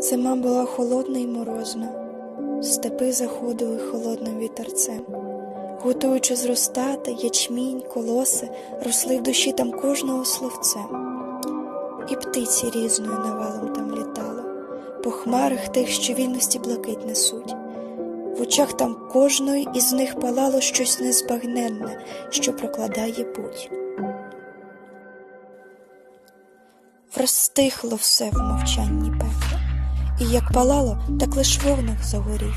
Зима була холодна і морозна, степи заходили холодним вітерцем. Готуючи зростати, ячмінь, колоси росли в душі там кожного словцем. І птиці різною навалом там літало, по хмарах тих, що вільності блакить несуть. В очах там кожної із них палало щось незбагненне, що прокладає путь. Врастихло все в мовчанні пекла, і як палало, так лиш вогник загорів.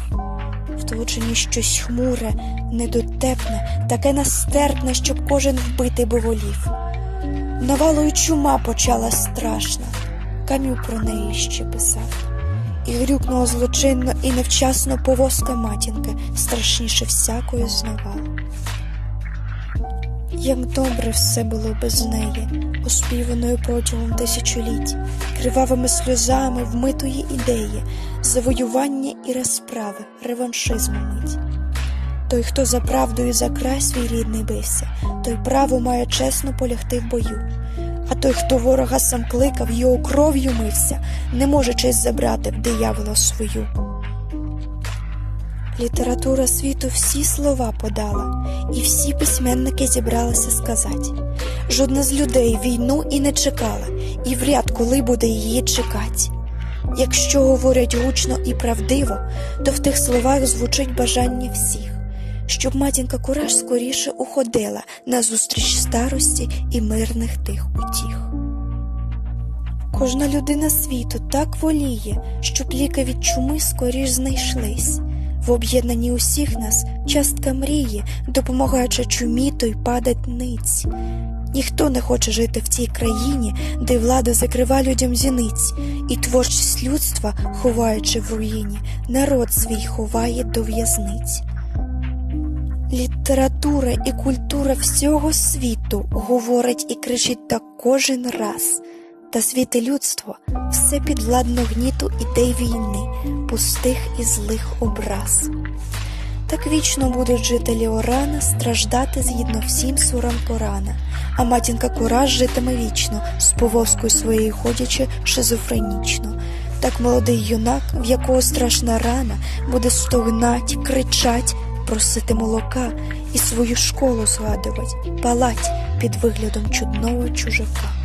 В толоченні щось хмуре, недотепне, таке настерпне, щоб кожен вбитий би волів. Навалою чума почала страшна, кам'ю про неї ще писав. І грюкнула злочинно і невчасно повозка матінки, страшніше всякої знавала. Як добре все було без неї, оспіваною протягом тисячоліть, кривавими сльозами вмитої ідеї, завоювання і розправи, реваншизму мить. Той, хто за правду і за край свій рідний бився, той право має чесно полягти в бою. А той, хто ворога сам кликав, його кров'ю мився, не може честь забрати в диявола свою. Література світу всі слова подала, і всі письменники зібралися сказати. Жодна з людей війну і не чекала, і вряд коли буде її чекать. Якщо говорять гучно і правдиво, то в тих словах звучить бажання всіх, щоб матінка Кураж скоріше уходила назустріч старості і мирних тих утіх. Кожна людина світу так воліє, щоб ліки від чуми скоріш знайшлись. В об'єднанні усіх нас частка мрії, допомагаючи чумі, той падать ниць. Ніхто не хоче жити в цій країні, де влада закрива людям зіниць, і творчість людства, ховаючи в руїні, народ свій ховає до в'язниць. Література і культура всього світу говорить і кричить так кожен раз. Та світи людство все підвладно гніту ідей війни, пустих і злих образ. Так вічно будуть жителі Орана страждати згідно всім сурам Корана, а матінка Кураж житиме вічно, з повозкою своєю ходячи шизофренічно. Так молодий юнак, в якого страшна рана, буде стогнать, кричать, просити молока і свою школу згадувать, палать під виглядом чудного чужака.